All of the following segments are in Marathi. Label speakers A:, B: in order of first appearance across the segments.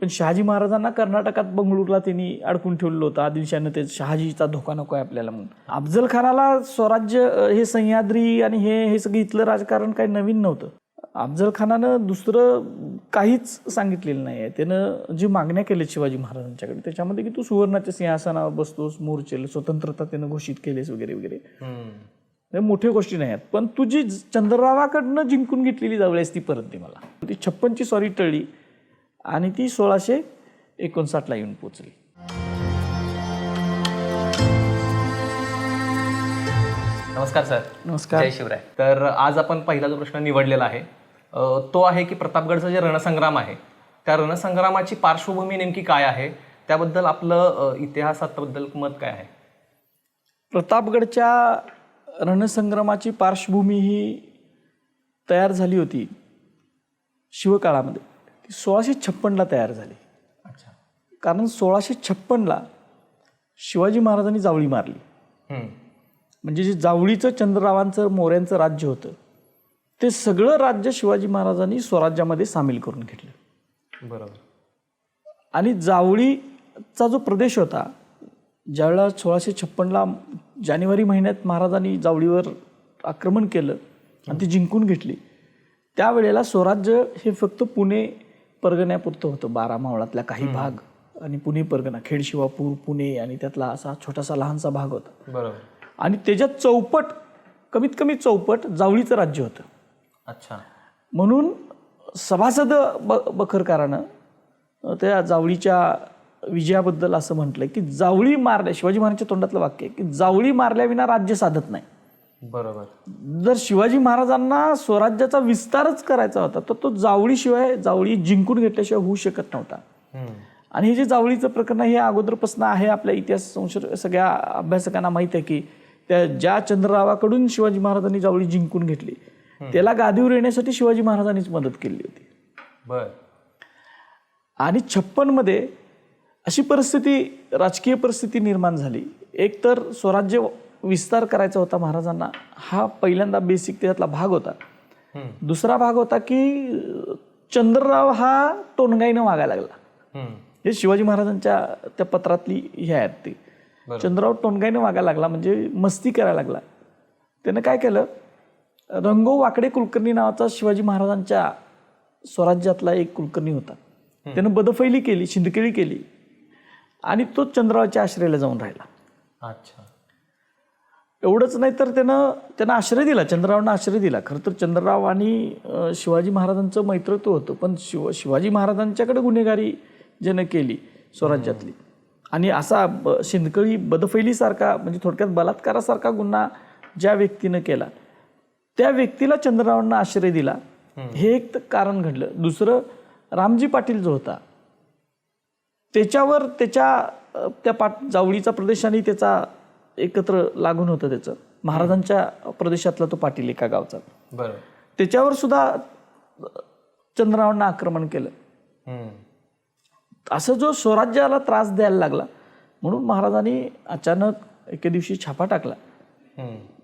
A: पण शहाजी महाराजांना कर्नाटकात बंगळूरला त्यांनी अडकून ठेवलं होतं. आदिलशानं ते शहाजीचा धोका नको आहे आपल्याला म्हणून. अफजल खानाला स्वराज्य हे सह्याद्री आणि हे हे सगळं इथलं राजकारण काही नवीन नव्हतं. अफजल खानानं दुसरं काहीच सांगितलेलं नाही आहे त्यानं जी मागण्या केल्या शिवाजी महाराजांच्याकडे त्याच्यामध्ये की तू सुवर्णाच्या सिंहासनावर बसतोस मोर्चेल स्वतंत्रता त्यानं घोषित केलीस वगैरे वगैरे. हे मोठ्या गोष्टी नाही आहेत पण तुझी चंद्ररावाकडनं जिंकून घेतलेली जावळीस ती परत दे मला. ती छप्पनची सॉरी टळली. आणि ती सोळाशे एकोणसाठला येऊन पोचली.
B: नमस्कार सर.
A: नमस्कार.
B: जय शिवराय. तर आज आपण पहिला जो प्रश्न निवडलेला आहे अ, तो आहे की प्रतापगडचा जे रणसंग्राम आहे त्या रणसंग्रामाची पार्श्वभूमी नेमकी काय आहे? त्याबद्दल आपलं अ, इतिहासाबद्दल मत काय आहे?
A: प्रतापगडच्या रणसंग्रामाची पार्श्वभूमी ही तयार झाली होती शिवकाळामध्ये. ती सोळाशे छप्पनला तयार झाली.
B: अच्छा.
A: कारण सोळाशे छप्पनला शिवाजी महाराजांनी जावळी मारली. म्हणजे जे जावळीचं चंद्ररावांचं मोऱ्यांचं राज्य होतं ते सगळं राज्य शिवाजी महाराजांनी स्वराज्यामध्ये सामील करून घेतलं.
B: बरोबर.
A: आणि जावळीचा जो प्रदेश होता ज्यावेळेला सोळाशे छप्पनला जानेवारी महिन्यात महाराजांनी जावळीवर आक्रमण केलं आणि ती जिंकून घेतली त्यावेळेला स्वराज्य हे फक्त पुणे परगण्यापुरतं होतं बारा मावळातल्या काही भाग आणि पुणे परगणा खेड शिवापूर पुणे आणि त्यातला असा छोटासा लहानसा भाग होता.
B: बरोबर.
A: आणि त्याच्यात चौपट कमीत कमी चौपट जावळीचं राज्य होतं.
B: अच्छा.
A: म्हणून सभासद ब बखरकारानं त्या जावळीच्या विजयाबद्दल असं म्हटलंय की जावळी मारल्या शिवाजी महाराजांच्या तोंडातलं वाक्य आहे की जावळी मारल्याविना राज्य साधत नाही.
B: बरोबर.
A: जर शिवाजी महाराजांना स्वराज्याचा विस्तारच करायचा होता तर तो जावळीशिवाय जावळी जिंकून घेतल्याशिवाय होऊ शकत नव्हता. आणि हे जे जावळीचं प्रकरण आहे हे अगोदरपासून आहे आपल्या इतिहास संशोधक सगळ्या अभ्यासकांना माहीत आहे की त्या ज्या चंद्ररावाकडून शिवाजी महाराजांनी जावळी जिंकून घेतली त्याला गादीवर येण्यासाठी शिवाजी महाराजांनीच मदत केली होती.
B: बर.
A: आणि छप्पनमध्ये अशी परिस्थिती राजकीय परिस्थिती निर्माण झाली. एक तर स्वराज्य विस्तार करायचा होता महाराजांना. हा पहिल्यांदा बेसिक त्यातला भाग होता. दुसरा भाग होता की चंद्रराव हा टोनगाईनं वागायला लागला. हे शिवाजी महाराजांच्या त्या पत्रातली हे आहेत ते. चंद्रराव टोनगाईने वागायला लागला म्हणजे मस्ती करायला लागला. त्यानं काय केलं रंगो वाकडे कुलकर्णी नावाचा शिवाजी महाराजांच्या स्वराज्यातला एक कुलकर्णी होता. त्यानं बदफैली केली शिंदकेळी केली आणि तो चंद्ररावच्या आश्रयाला जाऊन राहिला.
B: अच्छा.
A: एवढंच नाही तर त्यानं त्यानं आश्रय दिला चंद्ररावनं आश्रय दिला. खरं तर चंद्रराव आणि शिवाजी महाराजांचं मैत्रत्व होतं पण शिव शिवाजी महाराजांच्याकडे गुन्हेगारी ज्यानं केली स्वराज्यातली. आणि असा ब शिंदकळी बदफैलीसारखा म्हणजे थोडक्यात बलात्कारासारखा गुन्हा ज्या व्यक्तीनं केला त्या व्यक्तीला चंद्ररावांना आश्रय दिला हे एक कारण घडलं. दुसरं रामजी पाटील जो होता त्याच्यावर त्याच्या त्या पाट जावळीचा प्रदेश आणि त्याचा एकत्र लागून होतं त्याचं. महाराजांच्या प्रदेशातला तो पाटील एका गावचा.
B: बरोबर
A: त्याच्यावर सुद्धा अ, चंद्ररावांना आक्रमण केलं. असं जो स्वराज्याला त्रास द्यायला लागला म्हणून महाराजांनी अचानक एके दिवशी छापा टाकला.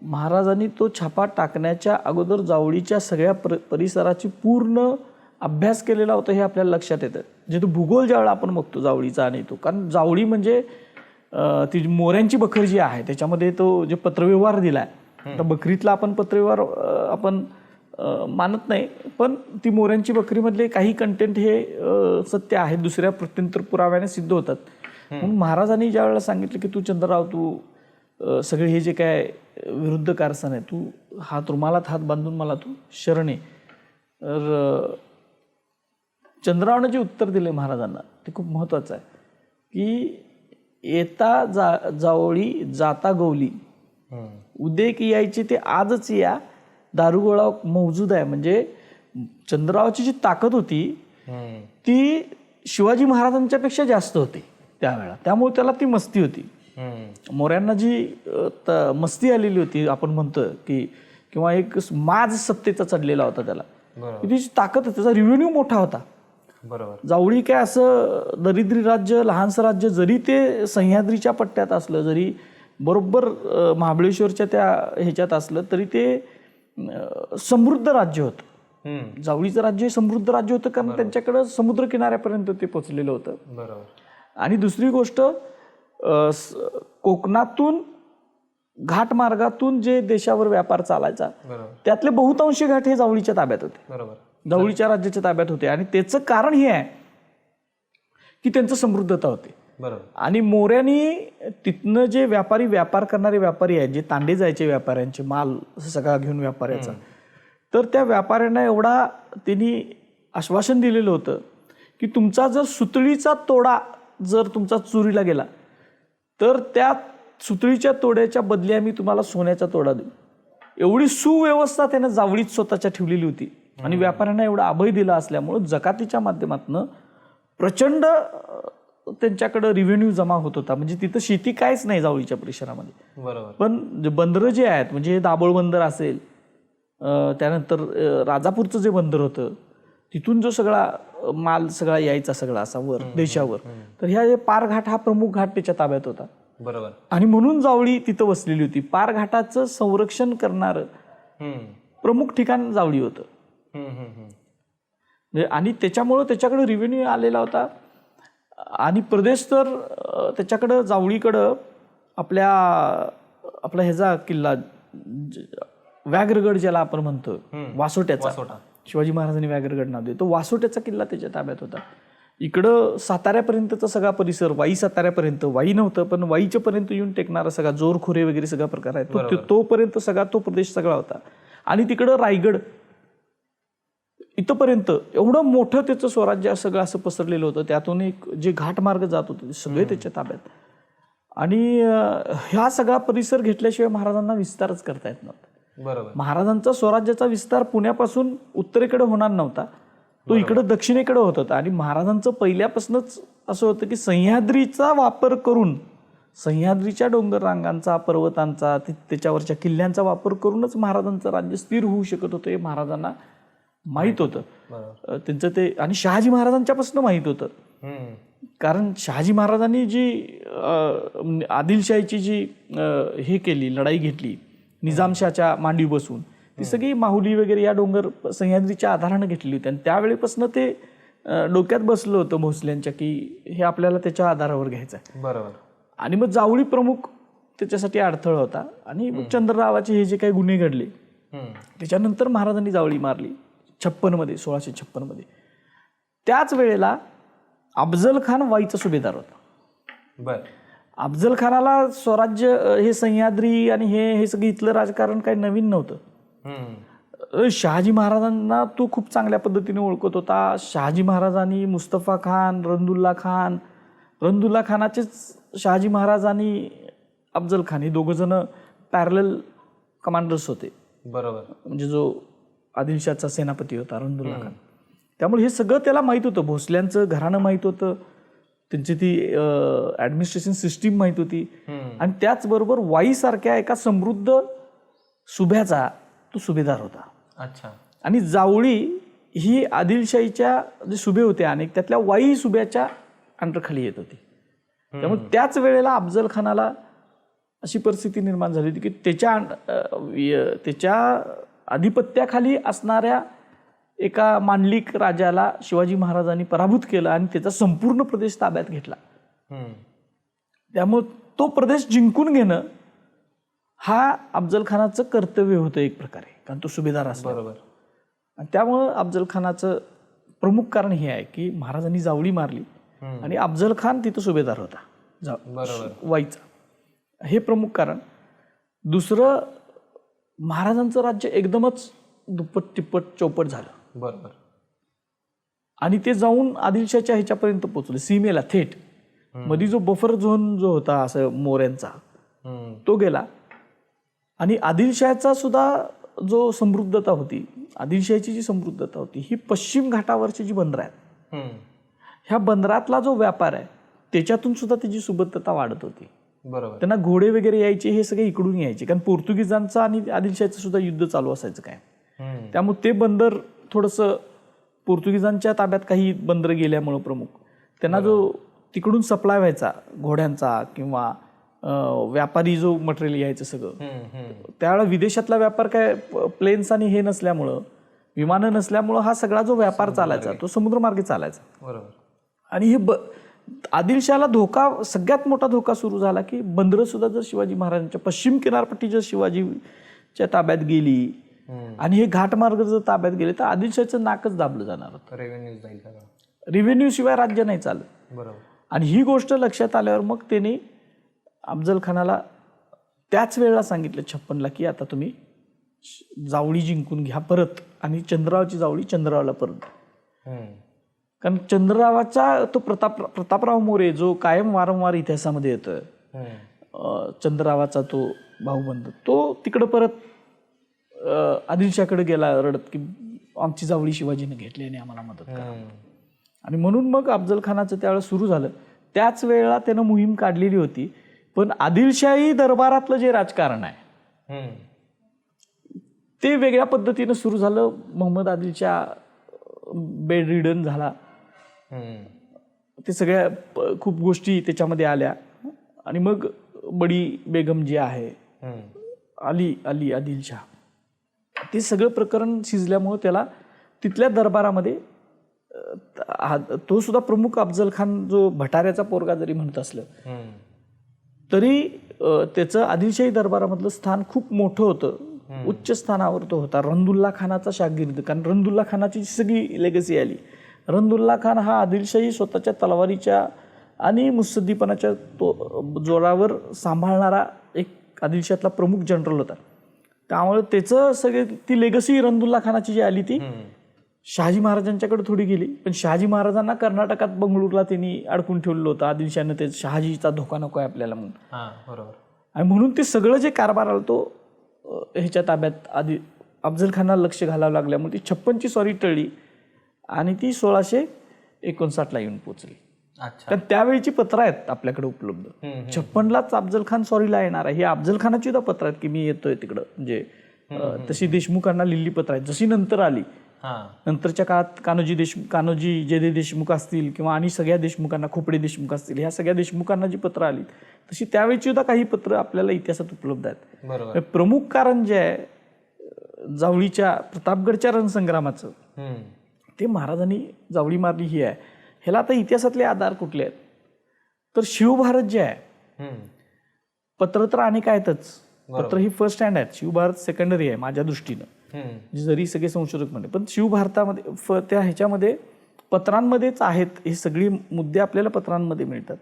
A: महाराजांनी तो छापा टाकण्याच्या अगोदर जावळीच्या सगळ्या पर परिसराची पूर्ण अभ्यास केलेला होता हे आपल्याला लक्षात येतं. जे तो भूगोल ज्यावेळेला आपण बघतो जावळीचा आणि तो. कारण जावळी म्हणजे ती मोऱ्यांची बखर जी आहे त्याच्यामध्ये तो जे पत्रव्यवहार दिला आहे तर बकरीतला आपण पत्रव्यवहार आपण मानत नाही. पण ती मोऱ्यांची बकरीमधले काही कंटेंट हे सत्य आहे दुसऱ्या प्रत्यंतर पुराव्याने सिद्ध होतात. म्हणून महाराजांनी ज्या वेळेला सांगितलं की तू चंद्रराव तू सगळे हे जे काय विरुद्ध कारस्थान आहे तू हात रुमालात हात बांधून मला तू शरण तर चंद्रावनं जे उत्तर दिले महाराजांना ते खूप महत्त्वाचं आहे. की येता जा जावळी जाता गवली.
B: हम्म.
A: उद्या यायचे ते आजच या. दारुगोळा मौजूद आहे. म्हणजे चंद्ररावाची जी ताकद होती. ती शिवाजी महाराजांच्या पेक्षा जास्त होती त्यावेळेला. त्यामुळे त्याला ती मस्ती होती. मोऱ्यांना जी मस्ती आलेली होती आपण म्हणतो की किंवा एक माज सत्तेचा चढलेला होता त्याला. त्याची ताकद त्याचा रिव्हेन्यू मोठा होता.
B: बरोबर.
A: जावळी काय असं दरिद्री राज्य लहानसं राज्य जरी ते सह्याद्रीच्या पट्ट्यात असलं जरी बरोबर महाबळेश्वरच्या त्या ह्याच्यात असलं तरी ते समृद्ध राज्य होतं. जावळीचं राज्य हे समृद्ध राज्य होतं कारण त्यांच्याकडं समुद्र किनाऱ्यापर्यंत ते पोचलेलं होतं.
B: बरोबर.
A: आणि दुसरी गोष्ट कोकणातून घाट मार्गातून जे देशावर व्यापार चालायचा
B: बरोबर.
A: त्यातले बहुतांशी घाट हे जावळीच्या ताब्यात होते.
B: बरोबर.
A: जावळीच्या राज्याच्या ताब्यात होते. आणि त्याचं कारण हे आहे की त्यांचं समृद्धता होती.
B: बरोबर.
A: आणि मोऱ्यांनी तिथनं जे व्यापारी व्यापार करणारे व्यापारी आहेत जे तांडे जायचे व्यापाऱ्यांचे माल सगळा घेऊन व्यापाऱ्याचा. तर त्या व्यापाऱ्यांना एवढा त्यांनी आश्वासन दिलेलं होतं की तुमचा जर सुतळीचा तोडा जर तुमचा चोरीला गेला तर त्या सुतळीच्या तोड्याच्या बदली आम्ही तुम्हाला सोन्याचा तोडा देऊ. एवढी सुव्यवस्था त्यानं जावळीत स्वतःच्या ठेवलेली होती. आणि व्यापाऱ्यांना एवढा अभय दिला असल्यामुळं जकातीच्या माध्यमातून प्रचंड त्यांच्याकडं रिव्हेन्यू जमा होत होता. म्हणजे तिथं शेती काहीच नाही जावळीच्या परिसरामध्ये.
B: बरोबर.
A: पण बंदरं जे आहेत म्हणजे दाभोळ बंदर असेल त्यानंतर राजापूरचं जे बंदर होतं तिथून जो सगळा माल सगळा यायचा सगळा असा वर देशावर. तर ह्या जे पार घाट हा प्रमुख घाट त्याच्या ताब्यात होता.
B: बरोबर.
A: आणि म्हणून जावळी तिथं वसलेली होती. पार घाटाचं संरक्षण करणारं. प्रमुख ठिकाण जावळी होतं. म्हणजे आणि त्याच्यामुळं त्याच्याकडे रिव्हेन्यू आलेला होता. आणि प्रदेश तर त्याच्याकडं जावळीकडं आपल्या आपला ह्याचा किल्ला व्याघ्रगड ज्याला आपण म्हणतो वासोट्याचा.
B: वासोटा.
A: शिवाजी महाराजांनी व्याघ्रगड नाव दिलं. तो वासोट्याचा किल्ला त्याच्या ताब्यात होता. इकडं साताऱ्यापर्यंतचा सगळा परिसर वाई साताऱ्यापर्यंत. वाई नव्हतं पण वाईच्या पर्यंत येऊन टेकणारा सगळा जोरखोरे वगैरे सगळा प्रकार आहे. तो तो- तोपर्यंत सगळा तो प्रदेश सगळा होता. आणि तिकडं रायगड इथंपर्यंत एवढं मोठं त्याचं स्वराज्य सगळं असं पसरलेलं होतं. त्यातून एक जे घाटमार्ग जात होते ते सगळे त्याच्या ताब्यात. आणि ह्या सगळा परिसर घेतल्याशिवाय महाराजांना विस्तारच करता येत नव्हता.
B: बरोबर.
A: महाराजांचा स्वराज्याचा विस्तार पुण्यापासून उत्तरेकडे होणार नव्हता. तो इकडं दक्षिणेकडे होत होता. आणि महाराजांचं पहिल्यापासूनच असं होतं की सह्याद्रीचा वापर करून सह्याद्रीच्या डोंगर रांगांचा पर्वतांचा त्याच्यावरच्या किल्ल्यांचा वापर करूनच महाराजांचं राज्य स्थिर होऊ शकत होतं हे महाराजांना माहीत होतं. त्यांचं ते आणि शहाजी महाराजांच्यापासून माहीत होतं. कारण शहाजी महाराजांनी जी आदिलशाहीची जी हे केली लढाई घेतली निजामशाच्या मांडी बसून ती सगळी माहुली वगैरे या डोंगर सह्याद्रीच्या आधारानं घेतली होती. आणि त्यावेळेपासून ते डोक्यात बसलं होतं भोसल्यांच्या की हे आपल्याला त्याच्या आधारावर घ्यायचं आहे.
B: बरोबर.
A: आणि मग जावळी प्रमुख त्याच्यासाठी अडथळा होता. आणि चंद्ररावाचे हे जे काही गुन्हे घडले. त्याच्यानंतर महाराजांनी जावळी मारली. छप्पनमध्ये सोळाशे छप्पनमध्ये. त्याच वेळेला अफजल खान वाईचा सुभेदार होता.
B: बर.
A: अफजल खानाला स्वराज्य हे सह्याद्री आणि हे हे सगळं इथलं राजकारण काही नवीन नव्हतं. शहाजी महाराजांना तो खूप चांगल्या पद्धतीने ओळखत होता. शहाजी महाराजांनी मुस्तफा खान रंदुल्ला खान रंदुल्ला खानाचेच शहाजी महाराज आणि अफजल खान हे दोघं जण पॅरल कमांडर्स होते.
B: बरोबर.
A: म्हणजे जो आदिलशाचा सेनापती होता रंदुल्ला खान. त्यामुळे हे सगळं त्याला माहीत होतं. भोसल्यांचं घराणं माहीत होतं. त्यांची ती ॲडमिनिस्ट्रेशन सिस्टीम माहीत होती. आणि त्याचबरोबर वाईसारख्या एका समृद्ध सुभ्याचा तो सुभेदार होता.
B: अच्छा.
A: आणि जावळी ही आदिलशाहीच्या जे सुभे होते अनेक त्यातल्या वाई सुभ्याच्या अंडरखाली येत होती. त्यामुळे त्याच वेळेला अफजल खानाला अशी परिस्थिती निर्माण झाली होती की त्याच्या त्याच्या आधिपत्याखाली असणाऱ्या एका मांडलिक राजाला शिवाजी महाराजांनी पराभूत केलं आणि त्याचा संपूर्ण प्रदेश ताब्यात घेतला. त्यामुळे तो प्रदेश जिंकून घेणं हा अफजल खानाचं कर्तव्य होतं एक प्रकारे कारण तो सुभेदार असला
B: बरोबर.
A: आणि त्यामुळं अफजल खानाचं प्रमुख कारण हे आहे की महाराजांनी जावळी मारली. आणि अफजल खान तिथं सुभेदार होता जा
B: बरोबर.
A: वाईचा. हे प्रमुख कारण. दुसरं महाराजांचं राज्य एकदमच दुप्पट तिप्पट चौपट झालं.
B: बरोबर.
A: आणि ते जाऊन आदिलशाच्या ह्याच्यापर्यंत पोचले सीमेला थेट. मध्ये जो बफर झोन जो होता असं मोऱ्यांचा. तो गेला. आणि आदिलशाहीचा सुद्धा जो समृद्धता होती आदिलशाहीची जी समृद्धता होती ही पश्चिम घाटावरची जी बंदरं आहेत. ह्या बंदरातला जो व्यापार आहे त्याच्यातून सुद्धा त्याची सुबद्धता वाढत होती.
B: बरोबर.
A: त्यांना घोडे वगैरे यायचे हे सगळे इकडून यायचे. कारण पोर्तुगीजांचं आणि आदिलशाहीचं सुद्धा युद्ध चालू असायचं काय. त्यामुळे ते बंदर थोडंसं पोर्तुगीजांच्या ताब्यात काही बंदरं गेल्यामुळं प्रमुख. त्यांना जो तिकडून सप्लाय व्हायचा घोड्यांचा किंवा व्यापारी जो मटेरियल यायचं सगळं. त्यावेळेला विदेशातला व्यापार काय प्लेन्स आणि हे नसल्यामुळं विमानं नसल्यामुळं हा सगळा जो व्यापार चालायचा तो समुद्रमार्गे चालायचा.
B: बरोबर.
A: आणि हे ब आदिलशाला धोका सगळ्यात मोठा धोका सुरू झाला की बंदरं सुद्धा जर शिवाजी महाराजांच्या पश्चिम किनारपट्टी जर शिवाजीच्या ताब्यात गेली आणि हे घाटमार्ग जर ताब्यात गेले तर आदिलशाचं नाकच दाबलं जाणार होतं.
B: रेव्हेन्यू
A: रेव्हेन्यू शिवाय राज्य नाही चालत.
B: बरोबर.
A: आणि ही गोष्ट लक्षात आल्यावर मग त्यांनी अफजल खानाला त्याच वेळेला सांगितलं छप्पनला की आता तुम्ही जावळी जिंकून घ्या परत आणि चंद्ररावची जावळी चंद्ररावला परत. कारण चंद्ररावाचा तो प्रताप प्रतापराव मोरे जो कायम वारंवार इतिहासामध्ये येतोय चंद्ररावाचा तो भाऊबंद तो तिकडं परत आदिलशाकडे गेला रडत की आमची जावळी शिवाजीने घेतली आणि आम्हाला मदत करा. आणि म्हणून मग अफजल खानाचं त्यावेळेस सुरू झालं त्याच वेळेला त्यानं मोहीम काढलेली होती पण आदिलशाही दरबारातलं जे राजकारण आहे. ते वेगळ्या पद्धतीनं सुरू झालं मोहम्मद आदिलशा बेड रिडन झाला. ते सगळ्या खूप गोष्टी त्याच्यामध्ये आल्या. आणि मग बडी बेगम जी आहे. अली अली आदिलशाह. ते सगळं प्रकरण शिजल्यामुळं त्याला तिथल्या दरबारामध्ये तो सुद्धा प्रमुख अफजल खान जो भटाऱ्याचा पोरगा जरी म्हणत असलं. तरी त्याचं आदिलशाही दरबारामधलं स्थान खूप मोठं होतं. उच्च स्थानावर तो होता. रंदुल्ला खानाचा शागिर्द. कारण रंदुल्ला खानाची सगळी लेगसी आली रंदुल्ला खान हा आदिलशाही स्वतःच्या तलवारीच्या आणि मुत्सद्दीपणाच्या तो जोरावर सांभाळणारा एक आदिलशातला प्रमुख जनरल होता. त्यामुळे त्याचं सगळे ती लेगसी रंदुल्ला खानाची जी आली ती. शहाजी महाराजांच्याकडे थोडी गेली. पण शहाजी महाराजांना कर्नाटकात बंगळूरला त्यांनी अडकून ठेवलं होतं. आदिलशानं ते शहाजीचा धोका नको आहे आपल्याला म्हणून.
B: बरोबर.
A: आणि म्हणून ते सगळं जे कारभार आला तो ह्याच्या ताब्यात आधी अफजल खानाला लक्ष घालावं लागल्यामुळे ती छप्पनची सॉरी टळली. आणि ती सोळाशे एकोणसाठला येऊन पोचली.
B: अच्छा.
A: कारण त्यावेळीची पत्र आहेत आपल्याकडे उपलब्ध. छप्पनलाच अफजल खान सॉरीला येणार आहे. हे अफजल खानाची सुद्धा पत्र आहेत की मी येतोय तिकडं. म्हणजे तशी देशमुखांना लिहिली पत्र आहेत. जशी नंतर आली नंतरच्या काळात कान्होजी देशमुख कान्होजी जयदेव देशमुख असतील किंवा आणि सगळ्या देशमुखांना खोपडे देशमुख असतील ह्या सगळ्या देशमुखांना जी पत्र आली तशी त्यावेळीची सुद्धा काही पत्र आपल्याला इतिहासात उपलब्ध आहेत. प्रमुख कारण जे आहे जावळीच्या प्रतापगडच्या रणसंग्रामाचं. ते महाराजांनी जावळी मारली ही आहे. ह्याला आता इतिहासातले आधार कुठले आहेत? तर शिवभारत जे आहे. पत्र तर अनेक आहेतच. पत्र ही फर्स्ट हँड आहेत. शिवभारत सेकंडरी आहे माझ्या दृष्टीनं. म्हणजे जरी सगळे संशोधक म्हणते पण शिवभारतामध्ये त्या ह्याच्यामध्ये पत्रांमध्येच आहेत. हे सगळी मुद्दे आपल्याला पत्रांमध्ये मिळतात.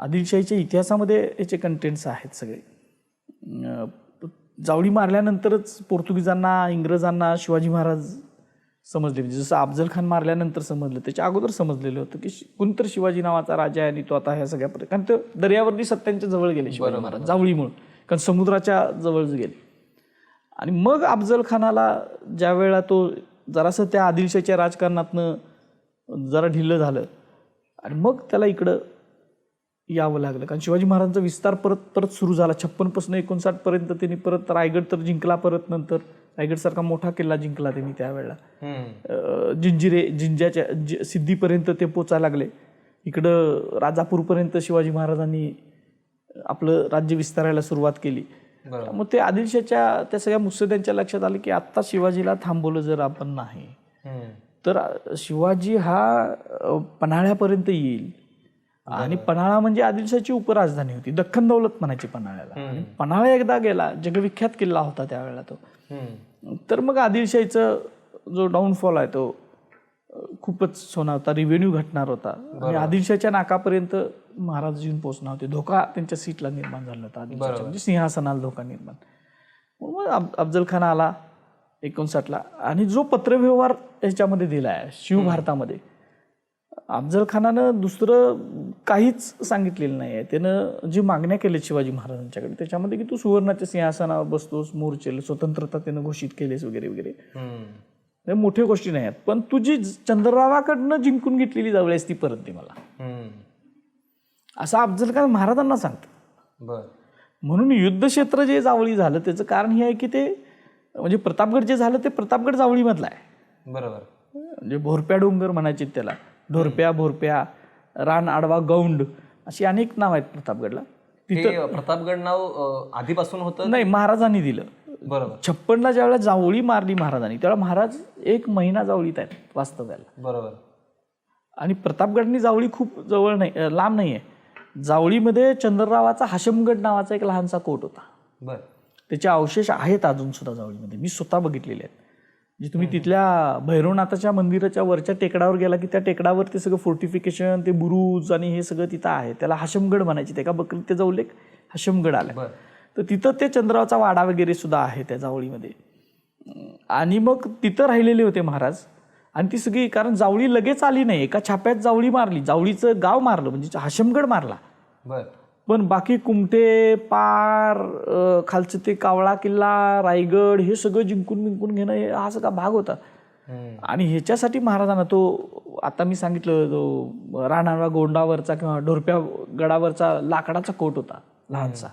A: आदिलशाहीच्या इतिहासामध्ये याचे कंटेंट्स आहेत सगळे. जावळी मारल्यानंतरच पोर्तुगीजांना इंग्रजांना शिवाजी महाराज समजले. म्हणजे जसं अफजल खान मारल्यानंतर समजलं त्याच्या अगोदर समजलेलं होतं की कोणतर शिवाजी नावाचा राजा आहे आणि तो आता ह्या सगळ्या कारण तो दर्यावरती सत्यांच्या जवळ गेले शिवाजी महाराज जावळीमुळं. कारण समुद्राच्या जवळ गेले. आणि मग अफजल खानाला ज्या वेळेला तो जरासं त्या आदिलशाहीच्या राजकारणातनं जरा ढिल्लं झालं आणि मग त्याला इकडं यावं लागलं. कारण शिवाजी महाराजांचा विस्तार परत परत सुरू झाला. छप्पनपासून एकोणसाठ पर्यंत त्यांनी परत रायगड तर जिंकला परत नंतर. रायगडसारखा मोठा किल्ला जिंकला त्यांनी त्यावेळेला. जिंजिरे जिंजाच्या जि- सिद्धीपर्यंत ते पोचायला लागले. इकडं राजापूरपर्यंत शिवाजी महाराजांनी आपलं राज्य विस्तारायला सुरुवात केली. मग ते आदिलशाच्या त्या सगळ्या मुत्सद्यांच्या लक्षात आलं की आत्ता शिवाजीला थांबवलं जर आपण नाही. तर शिवाजी हा पन्हाळ्यापर्यंत येईल. आणि पन्हाळा म्हणजे आदिलशाची उपराजधानी होती. दख्खन दौलत म्हणायची पन्हाळ्याला. आणि पन्हाळा एकदा गेला जगविख्यात किल्ला होता त्यावेळेला तो. तर मग आदिलशाहीचं जो डाऊनफॉल आहे तो खूपच सोना होता रिव्हेन्यू घटणार होता. आणि आदिलशाच्या नाकापर्यंत महाराज येऊन पोहोचणार होते. धोका त्यांच्या सीटला निर्माण झाला होता आदिलशाच्या म्हणजे सिंहासनाला धोका निर्माण. मग अफ- अफजल खान आला एकोणसाठला. आणि जो पत्रव्यवहार याच्यामध्ये दिला आहे शिवभारतामध्ये अफजल खानानं दुसरं काहीच सांगितलेलं नाही आहे. त्यानं जी मागण्या केल्या शिवाजी महाराजांच्याकडे त्याच्यामध्ये की तू सुवर्णाच्या सिंहासनावर बसतोस मोर्चेल स्वतंत्रता त्यानं घोषित केलीस वगैरे वगैरे. हे मोठ्या गोष्टी नाही आहेत. पण तुझी चंद्ररावाकडनं जिंकून घेतलेली जावळीस ती परत दे मला. असं अफजल खान महाराजांना सांगतं.
B: बर.
A: म्हणून युद्धक्षेत्र जे जावळी झालं त्याचं कारण हे आहे की ते म्हणजे प्रतापगड जे झालं ते प्रतापगड जावळीमधलं आहे.
B: बरोबर.
A: म्हणजे भोरप्या डोंगर म्हणायचे त्याला. ढोरप्या भोरप्या रान आडवा गौंड अशी अनेक नाव आहेत प्रतापगडला.
B: हे प्रतापगड नाव आधीपासून होतं?
A: नाही महाराजांनी दिलं.
B: बरोबर.
A: छप्पनला ज्यावेळेला जावळी मारली महाराजांनी त्यावेळेला महाराज एक महिना जावळीत आहेत वास्तव्याला.
B: बरोबर.
A: आणि प्रतापगडनी जावळी खूप जवळ नाही लांब नाही आहे जावळीमध्ये चंद्ररावाचा हाशमगड नावाचा एक लहानसा कोट होता.
B: बर.
A: त्याचे अवशेष आहेत अजून सुद्धा जावळीमध्ये. मी स्वतः बघितलेले आहेत. म्हणजे तुम्ही तिथल्या भैरवनाथाच्या मंदिराच्या वरच्या टेकडावर गेला की त्या टेकडावर ते सगळं फोर्टिफिकेशन ते बुरुज आणि हे सगळं तिथं आहे. त्याला हाशमगड म्हणायचे. त्या बकरीत त्याचा उल्लेख हाशमगड आला
B: बर.
A: तर तिथं ते चंद्रावचा वाडा वगैरे सुद्धा आहे त्या जावळीमध्ये. आणि मग तिथं राहिलेले होते महाराज. आणि ती सगळी कारण जावळी लगेच आली नाही. एका छाप्यात जावळी मारली. जावळीचं गाव मारलं. म्हणजे हाशमगड मारला.
B: बर.
A: पण बाकी कुमटे पार खालचं ते कावळा किल्ला रायगड हे सगळं जिंकून बिंकून घेणं हे सगळा भाग होता. आणि ह्याच्यासाठी महाराजांना तो आता मी सांगितलं तो राणारा गोंडावरचा किंवा ढोरप्या गडावरचा लाकडाचा कोट होता लहानसा.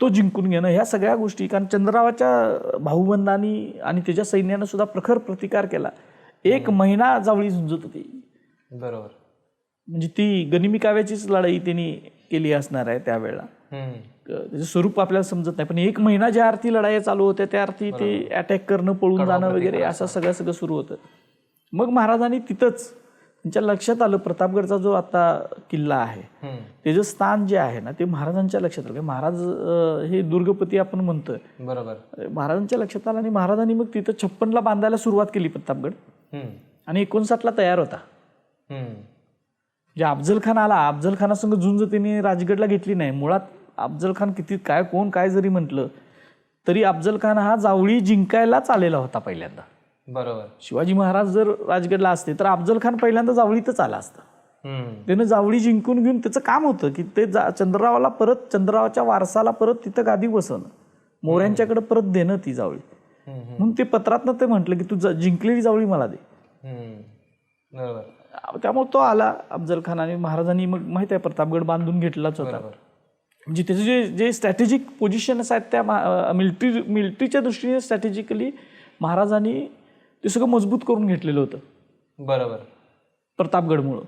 A: तो जिंकून घेणं ह्या सगळ्या गोष्टी कारण चंद्रावाच्या भाऊबंदांनी आणि त्याच्या सैन्यानं सुद्धा प्रखर प्रतिकार केला. एक महिना जावळी झुंजत होती.
B: बरोबर.
A: म्हणजे ती गनिमी काव्याचीच लढाई त्यांनी केली असणार आहे त्यावेळेला. त्याचं स्वरूप आपल्याला समजत नाही. पण एक महिना ज्या अर्थी लढाई चालू होत्या त्या अर्थी ते अटॅक करणं पळून जाणं वगैरे असं सगळं सगळं सुरू होतं. मग महाराजांनी तिथंच त्यांच्या लक्षात आलं प्रतापगडचा जो आता किल्ला आहे. त्याचं स्थान जे आहे ना ते महाराजांच्या लक्षात आलं. कारण महाराज हे दुर्गपती आपण म्हणतोय.
B: बरोबर.
A: महाराजांच्या लक्षात आलं आणि महाराजांनी मग तिथं छप्पनला बांधायला सुरुवात केली प्रतापगड. आणि एकोणसाठला तयार होता.
B: हम्म.
A: जे अफजल खान आला अफजल खानासंग झुंज त्यांनी राजगडला घेतली नाही मुळात अफजल खान किती काय कोण काय जरी म्हटलं तरी अफजल खान हा जावळी जिंकायलाच आलेला होता पहिल्यांदा
B: बरोबर
A: शिवाजी महाराज जर राजगडला असते तर अफजल खान पहिल्यांदा जावळीतच आला असता. त्यानं जावळी जिंकून घेऊन त्याचं काम होतं की ते चंद्ररावाला परत चंद्ररावाच्या वारसाला परत तिथं गादी बसवणं मोऱ्यांच्याकडे परत देणं ती जावळी. म्हणून ते पत्रातनं ते म्हटलं की तू जिंकलेली जावळी मला दे.
B: बरोबर
A: त्यामुळे तो आला. अफजल खान आणि महाराजांनी मग माहिती आहे प्रतापगड बांधून घेतलाच होता.
B: बरोबर.
A: म्हणजे त्याचे जे जे स्ट्रॅटेजिक पोझिशन्स आहेत त्या मिलिटरी मिलिटरीच्या दृष्टीने स्ट्रॅटेजिकली महाराजांनी ते सगळं मजबूत करून घेतलेलं होतं.
B: बरोबर.
A: प्रतापगडमुळं.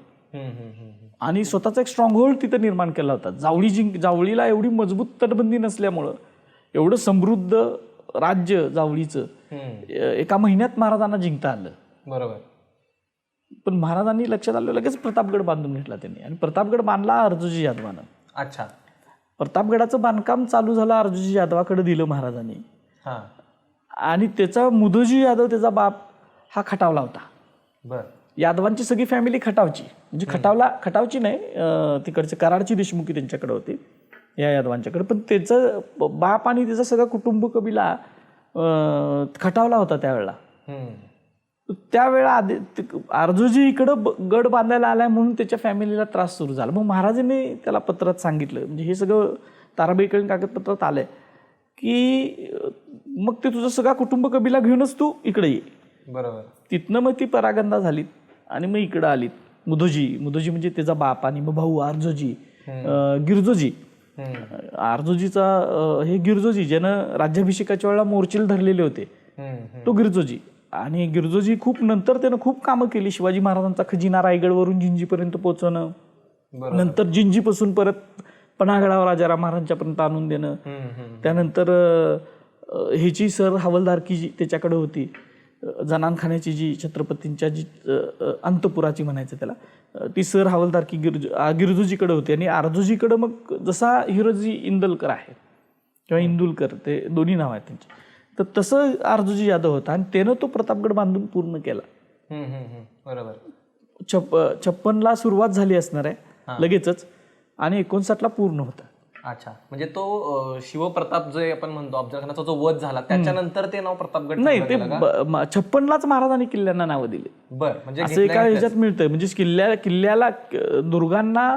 A: आणि स्वतःचा एक स्ट्रॉंग होल्ड तिथं निर्माण केला होता. जावळी जिंक जावळीला एवढी मजबूत तटबंदी नसल्यामुळं एवढं समृद्ध राज्य जावळीचं एका महिन्यात महाराजांना जिंकता आलं.
B: बरोबर.
A: पण महाराजांनी लक्षात आलं लगेच प्रतापगड बांधून घेतला त्यांनी. आणि प्रतापगड बांधला अर्जुजी यादवानं.
B: अच्छा.
A: प्रतापगडाचं बांधकाम चालू झालं अर्जुजी यादवाकडे दिलं महाराजांनी.
B: हा.
A: आणि त्याचा मुदोजी यादव त्याचा बाप हा खटावला होता.
B: बर.
A: यादवांची सगळी फॅमिली खटावची. म्हणजे खटावला खटावची नाही तिकडचे कराडची देशमुखी त्यांच्याकडे होती या यादवांच्याकडे. पण त्याचं बाप आणि त्याचा सगळा कुटुंब कबिला खटावला होता त्यावेळेला. त्यावेळा आधी आरजूजी इकडं गड बांधायला आलाय म्हणून त्याच्या फॅमिलीला त्रास सुरू झाला. मग महाराजांनी त्याला पत्रात सांगितलं. म्हणजे हे सगळं ताराबाईकडे कागदपत्रात आलंय की मग ते तुझं सगळा कुटुंब कबिला घेऊनच तू इकडे ये.
B: बरोबर.
A: तिथनं मग ती परागंदा झालीत आणि मग इकडं आलीत मुदोजी मुदोजी म्हणजे त्याचा बाप आणि मग भाऊ आर्जोजी अं, गिरजोजी. आर्जोजीचा अं, हे गिरजोजी ज्यानं राज्याभिषेकाच्या वेळेला मोर्चेल धरलेले होते. तो गिरजोजी. आणि गिरजोजी खूप नंतर त्यानं खूप कामं केली. शिवाजी महाराजांचा खजिना रायगडवरून जिंजीपर्यंत पोहोचवणं. नंतर जिंजीपासून परत पन्हागडावर राजाराम महाराजांच्यापर्यंत आणून देणं. त्यानंतर ह्याची सर हवालदारकी जी त्याच्याकडे होती जनानखान्याची जी छत्रपतींच्या जी अंतपुराची म्हणायचं त्याला ती सर हवालदारकी गिरजू गिरजूजीकडे होती. आणि आरजूजीकडे मग जसा हिरोजी इंदलकर आहे किंवा इंदुलकर ते दोन्ही नाव आहेत त्यांची. तर तसं आरजूजी यादव होता आणि त्यानं तो प्रतापगड बांधून पूर्ण केला.
B: बरोबर.
A: छप छप्पनला सुरुवात झाली असणार आहे लगेचच आणि एकोणसाठला पूर्ण होता.
B: अच्छा. म्हणजे तो शिवप्रताप जे आपण म्हणतो अफजल खानाचा जो वध झाला त्याच्यानंतर ते नाव प्रतापगड
A: नाही ते छप्पनलाच महाराजांनी किल्ल्यांना नावं दिली.
B: बर म्हणजे
A: असं एका ह्याच्यात मिळतंय. म्हणजे किल्ल्या किल्ल्याला दुर्गांना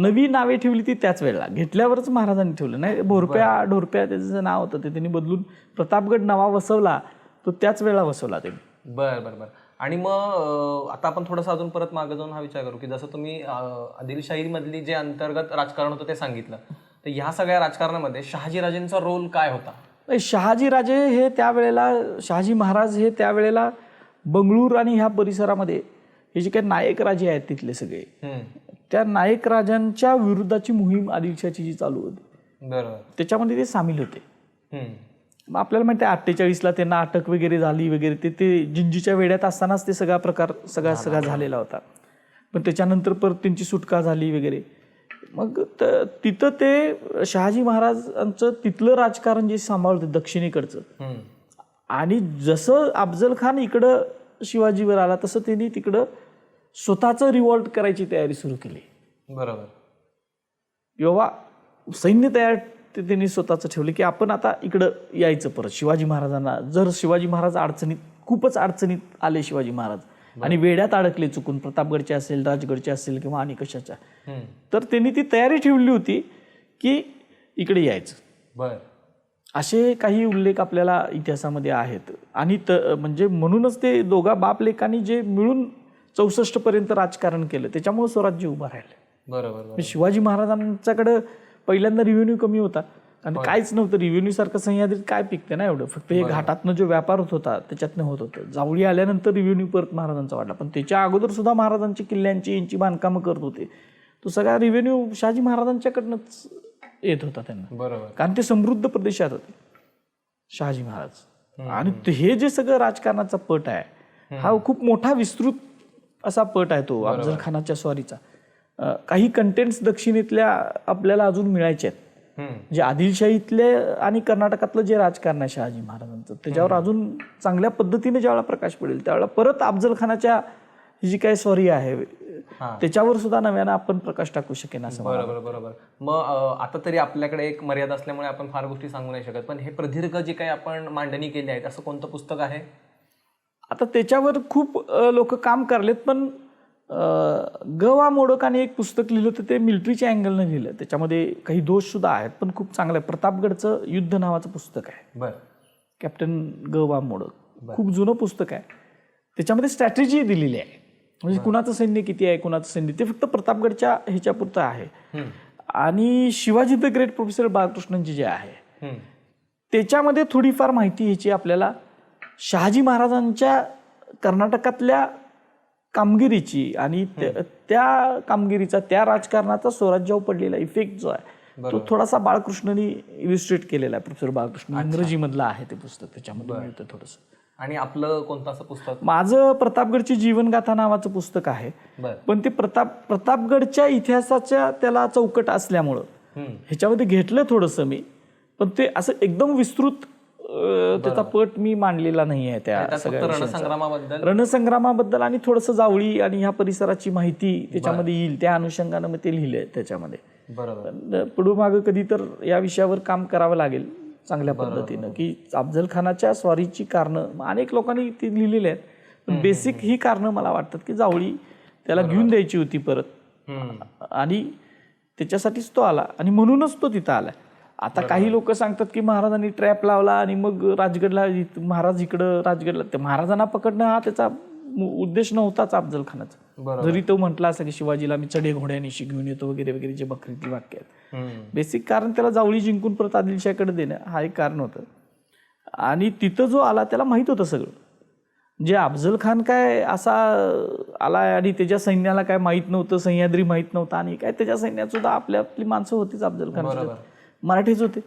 A: नवी नावे ठेवली ती त्याच वेळेला. घेतल्यावरच महाराजांनी ठेवलं. नाही भोरप्या ढोरप्या त्याचं नाव होतं ते त्यांनी बदलून प्रतापगड नवा वसवला तो त्याच वेळेला वसवला त्यांनी.
B: बर बर बर. आणि मग आता आपण थोडंसं अजून परत मागे जाऊन हा विचार करू की जसं तुम्ही अं, आदिलशाही मधली जे अंतर्गत राजकारण होतं ते सांगितलं. तर ह्या सगळ्या राजकारणामध्ये शहाजीराजेंचा रोल काय होता?
A: नाही, शहाजीराजे हे त्यावेळेला शहाजी महाराज हे त्यावेळेला बंगळूर आणि ह्या परिसरामध्ये हे जे काही नायक राजे आहेत तिथले सगळे. त्या नायक राजांच्या विरुद्धाची मोहीम आदिलशाची जी चालू होती
B: बरोबर.
A: त्याच्यामध्ये ते सामील होते. आपल्याला माहिती आहे अठ्ठेचाळीसला त्यांना अटक वगैरे झाली वगैरे ते ते जिंजीच्या वेड्यात असतानाच ते सगळा प्रकार सगळा सगळा झालेला होता. पण त्याच्यानंतर परत त्यांची सुटका झाली वगैरे. मग तिथं ते शहाजी महाराजांचं तिथलं राजकारण जे सांभाळतं दक्षिणेकडचं. आणि जसं अफजल खान इकडं शिवाजीवर आला तसं त्यांनी तिकडं स्वतःचं रिवॉल्ट करायची तयारी सुरू केली.
B: बरोबर.
A: किंवा सैन्य तयार ते त्यांनी स्वतःचं ठेवलं की आपण आता इकडं यायचं परत. शिवाजी महाराजांना जर शिवाजी महाराज अडचणीत खूपच अडचणीत आले शिवाजी महाराज आणि वेड्यात अडकले चुकून प्रतापगडचे असेल राजगडचे असेल किंवा आणि कशाच्या. तर त्यांनी ती तयारी ठेवली होती की इकडे यायचं.
B: बर.
A: असे काही उल्लेख आपल्याला इतिहासामध्ये आहेत. आणि त म्हणजे म्हणूनच ते दोघा बाप लेखांनी जे मिळून चौसष्ट पर्यंत राजकारण केलं. त्याच्यामुळे स्वराज्य उभं राहिलं.
B: बरोबर
A: शिवाजी महाराजांच्याकडं पहिल्यांदा रिव्हेन्यू कमी होता. आणि काहीच नव्हतं. रिव्हेन्यू सारखं सह्याद्रीत काय पिकतं ना एवढं. फक्त हे घाटातनं जो व्यापार होत होता त्याच्यातनं होत होतं. जावळी आल्यानंतर रिव्हेन्यू परत महाराजांचा वाढला. पण त्याच्या अगोदर सुद्धा महाराजांची किल्ल्यांची यांची बांधकामं करत होते. तो सगळा रिव्हेन्यू शहाजी महाराजांच्याकडनंच येत होता त्यांना.
B: बरोबर.
A: कारण ते समृद्ध प्रदेशात होते. शहाजी महाराज. आणि हे जे सगळं राजकारणाचा पट आहे हा खूप मोठा विस्तृत असा पट आहे तो अफजल खानाच्या स्वारीचा. काही कंटेंट्स दक्षिणेतल्या आपल्याला अजून मिळायचे आहेत. जे आदिलशाहीतले आणि कर्नाटकातलं जे राजकारण आहे शहाजी महाराजांचं त्याच्यावर अजून चांगल्या पद्धतीने ज्यावेळेला प्रकाश पडेल त्यावेळेला परत अफजल खानाच्या जी काही स्वारी आहे. त्याच्यावर सुद्धा नव्यानं आपण प्रकाश टाकू शकेन असं
B: बरोबर बरोबर. मग आता तरी आपल्याकडे एक मर्यादा असल्यामुळे आपण फार गोष्टी सांगू नाही शकत पण हे प्रदीर्घ जे काही आपण मांडणी केली आहे असं कोणतं पुस्तक आहे?
A: आता त्याच्यावर खूप लोक काम करलेत पण अं, ग वा मोडकाने एक पुस्तक लिहिलं होतं ते मिलिटरीच्या अँगलनं लिहिलं. त्याच्यामध्ये काही दोष सुद्धा आहेत पण खूप चांगलं आहे. प्रतापगडचं युद्ध नावाचं पुस्तक आहे.
B: बर.
A: कॅप्टन ग वा मोडक. खूप जुनं पुस्तक आहे. त्याच्यामध्ये स्ट्रॅटेजी दिलेली आहे. म्हणजे कुणाचं सैन्य किती आहे कुणाचं सैन्य ते फक्त प्रतापगडच्या ह्याच्यापुरतं आहे. आणि Shivaji the great professor Balkrishnanji जे आहे. त्याच्यामध्ये थोडीफार माहिती ह्याची आपल्याला शहाजी महाराजांच्या कर्नाटकातल्या कामगिरीची आणि त्या- कामगिरीचा त्या राजकारणाचा स्वराज्यावर पडलेला इफेक्ट जो आहे तो थोडासा बाळकृष्णनी इलिस्ट्रेट केलेला आहे प्रोफेसर बाळकृष्ण. इंग्रजीमधलं आहे ते पुस्तक त्याच्यामध्ये मिळतं थोडंसं.
B: आणि आपलं कोणतं असं पुस्तक?
A: माझं प्रतापगडची जीवनगाथा नावाचं पुस्तक आहे. पण ते प्रताप प्रतापगडच्या इतिहासाच्या त्याला चौकट असल्यामुळं. ह्याच्यामध्ये घेतलं थोडंसं मी. पण ते असं एकदम विस्तृत त्याचा पट मी मांडलेला नाही आहे त्या सगळ्या.
B: रणसंग्रामाबद्दल?
A: रणसंग्रामाबद्दल आणि थोडंसं जावळी आणि ह्या परिसराची माहिती त्याच्यामध्ये येईल. त्या अनुषंगानं मग ते लिहिलंय त्याच्यामध्ये.
B: बरोबर.
A: पण पुढं मागं कधी तर या विषयावर काम करावं लागेल चांगल्या पद्धतीनं. की अफजल खानाच्या स्वारीची कारणं अनेक लोकांनी ती लिहिलेली आहेत पण बेसिक ही कारणं मला वाटतात की जावळी त्याला घेऊन द्यायची होती परत. आणि त्याच्यासाठीच तो आला आणि म्हणूनच तो तिथं आला आता काही लोक सांगतात की महाराजांनी ट्रॅप लावला आणि मग राजगडला महाराज इकडं राजगडला. ते महाराजांना पकडणं हा त्याचा उद्देश नव्हताच अफजल खानाचा जरी तो म्हटला असं की शिवाजीला मी चढे घोड्यानिशी घेऊन येतो वगैरे वगैरे जे बकरीतली वाक्य आहेत. बेसिक कारण त्याला जावळी जिंकून परत आदिलशाहीकडे देणं हा एक कारण होतं. आणि तिथं जो आला त्याला माहीत होतं सगळं. जे अफजल खान काय असा आला आणि त्याच्या सैन्याला काय माहीत नव्हतं सह्याद्री माहीत नव्हतं आणि काय त्याच्या सैन्यात सुद्धा आपल्या आपली माणसं होतीच अफजल खान मराठीच होते.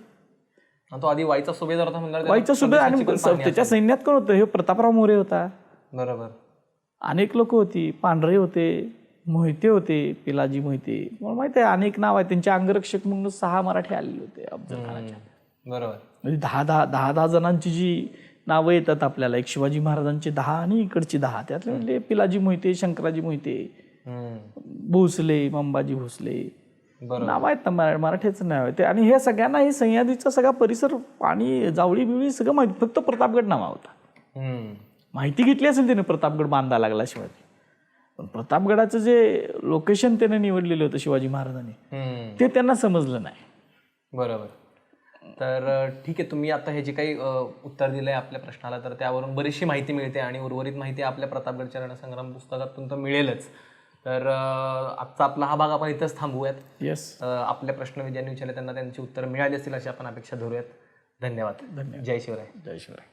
B: तो आधी वाईचा सुभेदार होता
A: वाईचं आणि त्याच्या सैन्यात कोण होतं? हे प्रतापराव मोरे होता.
B: बरोबर.
A: अनेक लोक होती. पांढरे होते मोहिते होते पिलाजी मोहिते. मला माहिती आहे अनेक नाव आहे त्यांचे अंगरक्षक म्हणून सहा मराठी आलेले होते अफजल खानाच्या.
B: बरोबर.
A: म्हणजे दहा दहा दहा दहा जणांची जी नावं येतात आपल्याला एक शिवाजी महाराजांची दहा आणि इकडची दहा. त्यातले म्हणजे पिलाजी मोहिते शंकराजी मोहिते. भोसले मंबाजी भोसले नाव आहेत ना मरा मराठीचं नाव आहे. ते आणि हे सगळ्यांना हे सह्याद्रीचा सगळा परिसर पाणी जावळी बिवळी सगळं माहिती फक्त प्रतापगड नावा होता. माहिती घेतली असेल त्याने प्रतापगड बांधा लागला शिवाजी पण प्रतापगडाचं जे लोकेशन त्याने निवडलेलं होतं शिवाजी महाराजांनी. ते त्यांना समजलं नाही.
B: बरोबर. तर ठीक आहे तुम्ही आता हे जे काही उत्तर दिलं आहे आपल्या प्रश्नाला तर त्यावरून बरीचशी माहिती मिळते आणि उर्वरित माहिती आपल्या प्रतापगडच्या रणसंग्राम पुस्तकातून तर मिळेलच. तर आजचा आपला हा भाग आपण इथंच थांबवूयात.
A: येस
B: अ, आपले प्रश्न विद्यार्थी विचारले त्यांना त्यांची उत्तरं मिळाली असतील अशी आपण अपेक्षा धरूयात. धन्यवाद.
A: धन्यवाद.
B: जय शिवराय.
A: जय शिवराय.